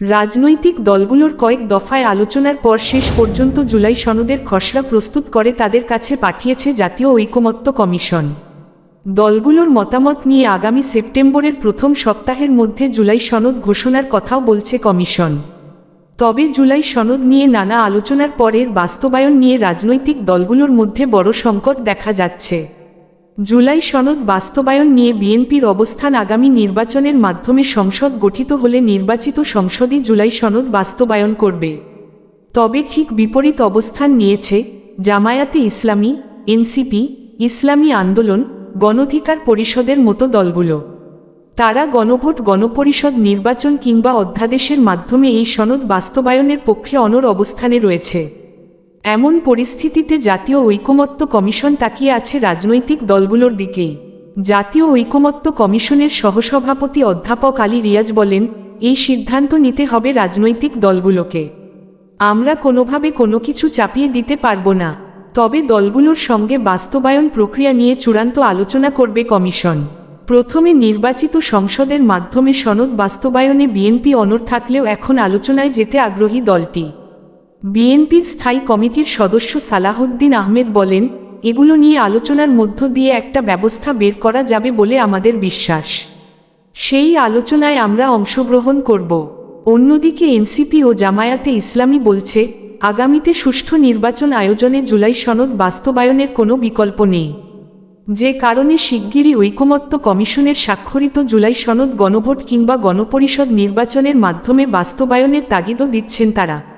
রাজনৈতিক দলগুলোর কয়েক দফায় আলোচনার পর শেষ পর্যন্ত জুলাই সনদের খসড়া প্রস্তুত করে তাদের কাছে পাঠিয়েছে জাতীয় ঐকমত্য কমিশন। দলগুলোর মতামত নিয়ে আগামী সেপ্টেম্বরের প্রথম সপ্তাহের মধ্যে জুলাই সনদ ঘোষণার কথাও বলছে কমিশন। তবে জুলাই সনদ নিয়ে নানা আলোচনার পরের বাস্তবায়ন নিয়ে রাজনৈতিক দলগুলোর মধ্যে বড় সংকট দেখা যাচ্ছে। জুলাই সনদ বাস্তবায়ন নিয়ে বিএনপির অবস্থান আগামী নির্বাচনের মাধ্যমে সংসদ গঠিত হলে নির্বাচিত সংসদই জুলাই সনদ বাস্তবায়ন করবে। তবে ঠিক বিপরীত অবস্থান নিয়েছে জামায়াতে ইসলামী, এনসিপি, ইসলামী আন্দোলন, গণধিকার পরিষদের মতো দলগুলো। তারা গণভোট, গণপরিষদ নির্বাচন কিংবা অধ্যাদেশের মাধ্যমে এই সনদ বাস্তবায়নের পক্ষে অনর অবস্থানে রয়েছে। এমন পরিস্থিতিতে জাতীয় ঐকমত্য কমিশন তাকিয়ে আছে রাজনৈতিক দলগুলোর দিকেই জাতীয় ঐকমত্য কমিশনের সহসভাপতি অধ্যাপক আলী রিয়াজ বলেন, এই সিদ্ধান্ত নিতে হবে রাজনৈতিক দলগুলোকে। আমরা কোনোভাবে কোনো কিছু চাপিয়ে দিতে পারব না। তবে দলগুলোর সঙ্গে বাস্তবায়ন প্রক্রিয়া নিয়ে চূড়ান্ত আলোচনা করবে কমিশন। প্রথমে নির্বাচিত সংসদের মাধ্যমে সনদ বাস্তবায়নে বিএনপি অনর থাকলেও এখন আলোচনায় যেতে আগ্রহী দলটি। বিএনপির স্থায়ী কমিটির সদস্য সালাহউদ্দিন আহমেদ বলেন, এগুলো নিয়ে আলোচনার মধ্য দিয়ে একটা ব্যবস্থা বের করা যাবে বলে আমাদের বিশ্বাস। সেই আলোচনায় আমরা অংশগ্রহণ করব। অন্যদিকে এনসিপি ও জামায়াতে ইসলামী বলছে, আগামীতে সুষ্ঠু নির্বাচন আয়োজনে জুলাই সনদ বাস্তবায়নের কোনো বিকল্প নেই। যে কারণে শিগগিরই ঐকমত্য কমিশনের স্বাক্ষরিত জুলাই সনদ গণভোট কিংবা গণপরিষদ নির্বাচনের মাধ্যমে বাস্তবায়নের তাগিদও দিচ্ছেন তারা।